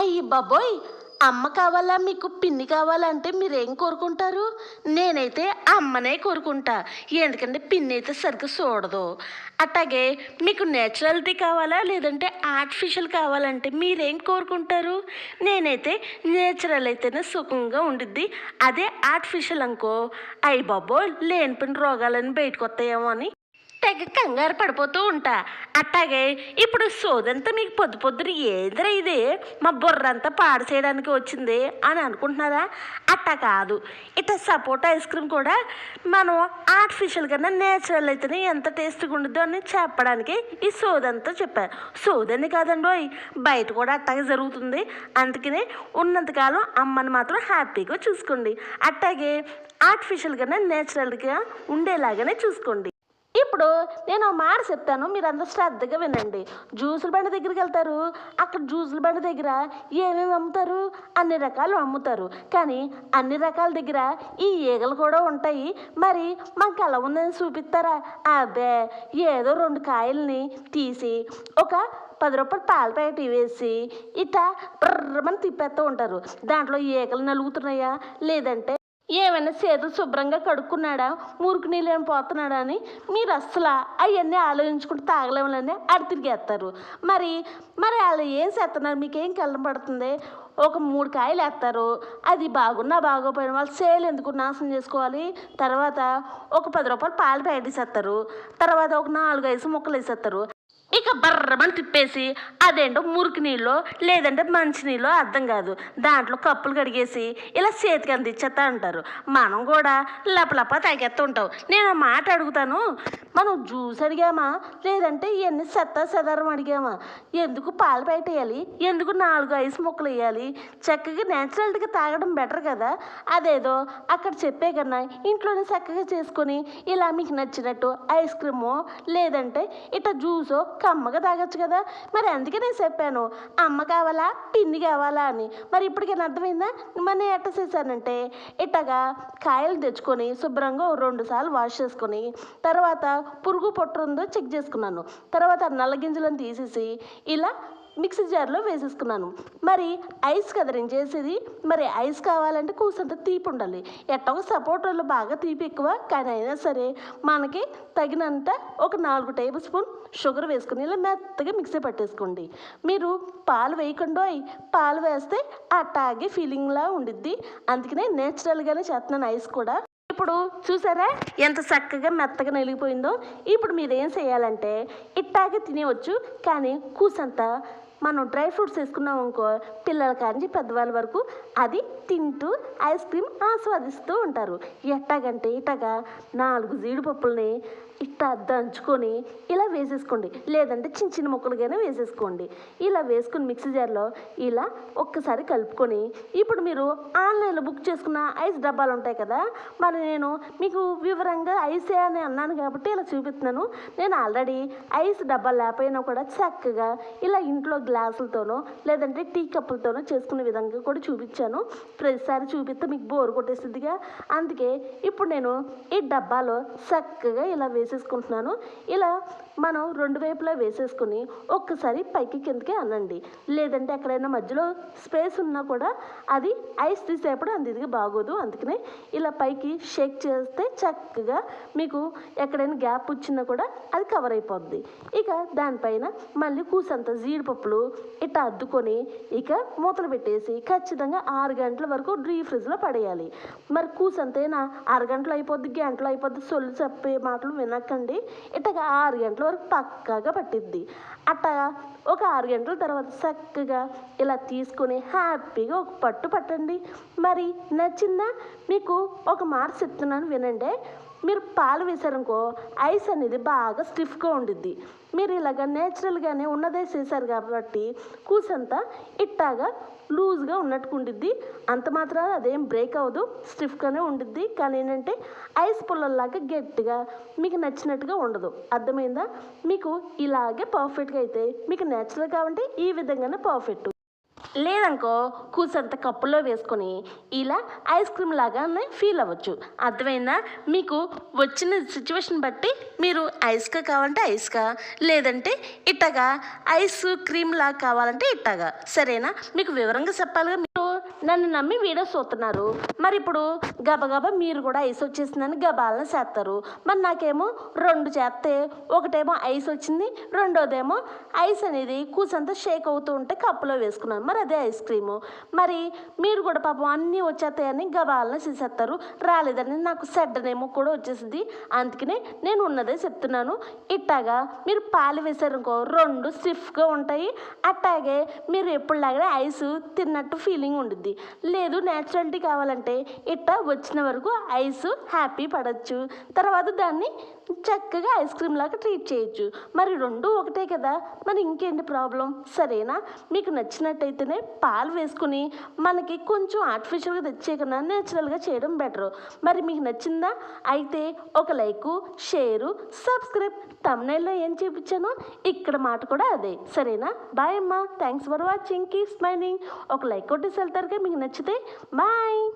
అయ్యి బాబోయ్ అమ్మ కావాలా మీకు పిన్ని కావాలంటే మీరేం కోరుకుంటారు? నేనైతే అమ్మనే కోరుకుంటా. ఎందుకంటే పిన్ని అయితే సరిగ్గా చూడదు. అట్లాగే మీకు నేచురాలిటీ కావాలా లేదంటే ఆర్టిఫిషియల్ కావాలంటే మీరేం కోరుకుంటారు? నేనైతే నేచురల్ అయితేనే సుఖంగా ఉండిద్ది. అదే ఆర్టిఫిషియల్ అనుకో. అయ్యి లేని లేనిపోయిన రోగాలని బయటకు వస్తాయేమో అని. తెగ కంగారు పడిపోతూ ఉంటా. అట్టాగే ఇప్పుడు సోదంతా మీకు పొద్దు పొద్దున ఏందిరా ఇది? మా బుర్రంతా పాడు చేయడానికి వచ్చింది అని అనుకుంటున్నారా? అట్టా కాదు. ఇట్లా సపోటా ఐస్ క్రీమ్ కూడా మనం ఆర్టిఫిషియల్ కన్నా నేచురల్ అయితేనే ఎంత టేస్ట్గా ఉండదో అని చెప్పడానికి ఈ సోదంతా చెప్పారు సోదని కాదండి బయట కూడా అట్టాగే జరుగుతుంది. అందుకనే ఉన్నంతకాలం అమ్మని మాత్రం హ్యాపీగా చూసుకోండి. అట్టాగే ఆర్టిఫిషియల్ కన్నా నేచురల్గా ఉండేలాగానే చూసుకోండి. ఇప్పుడు నేను మాట చెప్తాను మీరు శ్రద్ధగా వినండి. జ్యూసుల బండి దగ్గరికి వెళ్తారు. అక్కడ జ్యూసుల బండి దగ్గర ఏమేమి అమ్ముతారు? అన్ని రకాలు అమ్ముతారు. కానీ అన్ని రకాల దగ్గర ఈ ఈగలు కూడా ఉంటాయి. మరి మాకు ఎలా ఉందని చూపిస్తారా? అబ్బే ఏదో రెండు కాయల్ని తీసి ఒక పది రూపాయలు పాల ప్యాకెట్ వేసి ఇట్లా బ్రమని తిప్పేస్తూ ఉంటారు. దాంట్లో ఈగలు నలుగుతున్నాయా? లేదంటే ఏమైనా చేతులు శుభ్రంగా కడుక్కున్నాడా? మురికి నీళ్ళు ఏమైనా పోతున్నాడా అని? మీరు అస్సలు అవన్నీ ఆలోచించుకుంటూ తాగలేమని అడి తిరిగేస్తారు. మరి మరి వాళ్ళు ఏం చేస్తున్నారు? మీకేం కళ్ళం పడుతుంది? ఒక మూడు కాయలు వేస్తారు. అది బాగున్నా బాగోపోయిన వాళ్ళు సేల్ ఎందుకు నాశనం చేసుకోవాలి? తర్వాత ఒక పది రూపాయలు పాలు ప్యాకెట్ ఇస్తారు తర్వాత ఒక నాలుగు ఐదు ముక్కలు వేసేస్తారు. ఇక బర్రమని తిప్పేసి అదేంటో మురికి నీళ్ళు లేదంటే మంచి నీళ్ళు అర్థం కాదు. దాంట్లో కప్పులు కడిగేసి ఇలా చేతికి అందించేస్తా అంటారు. మనం కూడా లపలప తాగేస్తూ ఉంటాం నేను ఆ మాట అడుగుతాను. మనం జ్యూస్ అడిగామా? లేదంటే ఇవన్నీ సెత్తా సెదారం అడిగామా? ఎందుకు పాలు బయట వేయాలి? ఎందుకు నాలుగు ఐస్ ముక్కలు వేయాలి? చక్కగా నేచురల్గా తాగడం బెటర్ కదా. అదేదో అక్కడ చెప్పే కన్నా ఇంట్లోనే చక్కగా చేసుకొని ఇలా మీకు నచ్చినట్టు ఐస్ క్రీమో లేదంటే ఇట్లా జ్యూసో కమ్మగా తాగొచ్చు కదా. మరి అందుకే నేను చెప్పాను అమ్మ కావాలా పిన్ని కావాలా అని. మరి ఇప్పటికే అర్థమైందా? మరి ఎట్ట చేశానంటే ఇట్టగా కాయలు తెచ్చుకొని శుభ్రంగా రెండు సార్లు వాష్ చేసుకొని తర్వాత పురుగు పొట్టు ఉందో చెక్ చేసుకున్నాను. తర్వాత నల్ల గింజలను తీసేసి ఇలా మిక్సీ జార్లో వేసేసుకున్నాను. మరి ఐస్ కదా నేను చేసేది మరి ఐస్ కావాలంటే కూసంత తీపి ఉండాలి. ఎట్టగో సపోర్టర్లు బాగా తీపి ఎక్కువ కానీ అయినా సరే మనకి తగినంత ఒక నాలుగు టేబుల్ స్పూన్ షుగర్ వేసుకుని ఇలా మెత్తగా మిక్సీ పట్టేసుకోండి. మీరు పాలు వేయకుండా పాలు వేస్తే అట్టాగే ఫీలింగ్లా ఉండిద్ది. అందుకనే నేచురల్గానే చేస్తున్నాను ఐస్ కూడా. ఇప్పుడు చూసారా ఎంత చక్కగా మెత్తగా నలిగిపోయిందో? ఇప్పుడు మీరు ఏం చేయాలంటే ఇట్టాగే తినేవచ్చు కానీ కూసంత మనం డ్రై ఫ్రూట్స్ వేసుకున్నాం అనుకో పిల్లల కాంచి పెద్దవాళ్ళ వరకు అది తింటూ ఐస్ క్రీమ్ ఆస్వాదిస్తూ ఉంటారు. ఎట్టాగంటే ఇట్టగా నాలుగు జీడిపప్పుల్ని ఇట్ట దంచుకొని ఇలా వేసేసుకోండి. లేదంటే చిన్న చిన్న ముక్కలుగానే వేసేసుకోండి. ఇలా వేసుకుని మిక్సీ జార్లో ఇలా ఒక్కసారి కలుపుకొని ఇప్పుడు మీరు ఆన్లైన్లో బుక్ చేసుకున్న ఐస్ డబ్బాలు ఉంటాయి కదా మరి నేను మీకు వివరంగా ఐసే అని అన్నాను కాబట్టి ఇలా చూపిస్తున్నాను. నేను ఆల్రెడీ ఐస్ డబ్బా లేకపోయినా కూడా చక్కగా ఇలా ఇంట్లో గ్లాసులతోనో లేదంటే టీ కప్పులతోనో చేసుకునే విధంగా కూడా చూపించాను. ప్రతిసారి చూపిస్తే మీకు బోర్ కొట్టేస్తుందిగా. అందుకే ఇప్పుడు నేను ఈ డబ్బాలో చక్కగా ఇలా వేసేసుకుంటున్నాను. ఇలా మనం రెండు వైపులా వేసేసుకుని ఒక్కసారి పైకి కిందకి అనండి. లేదంటే ఎక్కడైనా మధ్యలో స్పేస్ ఉన్నా కూడా అది ఐస్ తీసేప్పుడు అందిదిగా బాగోదు అందుకనే ఇలా పైకి షేక్ చేస్తే చక్కగా మీకు ఎక్కడైనా గ్యాప్ వచ్చినా కూడా అది కవర్ అయిపోద్ది. ఇక దానిపైన మళ్ళీ కూసంత జీడిపప్పులు ఇట్లా అద్దుకొని ఇక మూతలు పెట్టేసి ఖచ్చితంగా ఆరు గంటల వరకు డీ ఫ్రిడ్జ్లో పడేయాలి. మరి కూసంతేనా? ఆరు గంటలు అయిపోద్ది గంటలు అయిపోద్ది సొల్లు చెప్పే మాటలు అండి ఇట్టగా ఆరు గంటల వరకు పక్కాగా పట్టిద్ది. అట్టా ఒక ఆరు గంటల తర్వాత చక్కగా ఇలా తీసుకొని హ్యాపీగా ఒక పట్టు పట్టండి. మరి నచ్చిందా? మీకు ఒక మార్క్స్ చెప్తున్నాను వినండి. మీరు పాలు వేసారనుకో ఐస్ అనేది బాగా స్టిఫ్గా ఉండిద్ది. మీరు ఇలాగ నేచురల్గానే ఉన్నదే చేశారు కాబట్టి కూసంతా ఇట్టాగా లూజ్గా ఉన్నట్టుగా ఉండిద్ది. అంత మాత్రం అదేం బ్రేక్ అవ్వదు స్టిఫ్గానే ఉండిద్ది. కానీ ఏంటంటే ఐస్ పుల్లల్లాగా గట్టిగా మీకు నచ్చినట్టుగా ఉండదు. అర్థమైందా? మీకు ఇలాగే పర్ఫెక్ట్గా అయితే మీకు నేచురల్ కావంటే ఈ విధంగానే పర్ఫెక్ట్. లేదనుకో కూసంత కప్పులో వేసుకొని ఇలా ఐస్ క్రీమ్ లాగానే ఫీల్ అవ్వచ్చు. అర్థమైందా? మీకు వచ్చిన సిచ్యువేషన్ బట్టి మీరు ఐస్గా కావాలంటే ఐస్గా లేదంటే ఇట్టగా ఐస్ క్రీమ్ లాగా కావాలంటే ఇట్టగా సరేనా? మీకు వివరంగా చెప్పాలిగా నన్ను నమ్మి వీడియో చూస్తున్నారు. మరి ఇప్పుడు గబగబా మీరు కూడా ఐస్ వచ్చేసిందని గబాలను చేస్తారు. మరి నాకేమో రెండు చేస్తే ఒకటేమో ఐస్ వచ్చింది రెండోదేమో ఐస్ అనేది కూసంతా షేక్ అవుతూ ఉంటే కప్పులో వేసుకున్నాను. మరి అదే ఐస్ క్రీము. మరి మీరు కూడా పాపం అన్నీ వచ్చేస్తాయని గబాలను చేసేస్తారు. రాలేదని నాకు సెడ్డనేమో కూడా వచ్చేసింది. అందుకనే నేను ఉన్నదే చెప్తున్నాను. ఇట్టాగా మీరు పాలు వేసారనుకో రెండు స్టిఫ్గా ఉంటాయి. అట్టాగే మీరు ఎప్పుడు ఎప్పుడులాగానే ఐస్ తిన్నట్టు ఫీలింగ్ ఉండుద్ది. లేదు న్యాచురాలిటీ కావాలంటే ఇట్ట వచ్చిన వరకు ఐస్ హ్యాపీ పడవచ్చు తర్వాత దాన్ని చక్కగా ఐస్ క్రీమ్ లాగా ట్రీట్ చేయొచ్చు. మరి రెండు ఒకటే కదా? మరి ఇంకేంటి ప్రాబ్లం? సరేనా? మీకు నచ్చినట్టయితేనే పాలు వేసుకుని మనకి కొంచెం ఆర్టిఫిషియల్గా తెచ్చే కన్నా నేచురల్గా చేయడం బెటరు. మరి మీకు నచ్చిందా? అయితే ఒక లైక్ షేరు సబ్స్క్రైబ్ తమిళలో ఏం చూపించానో ఇక్కడ మాట కూడా అదే. సరేనా? బాయ్ అమ్మా. Thanks for watching. Keep smiling. ఒక లైక్ కొట్టేసి వెళ్తారుగా మీకు నచ్చితే. బాయ్!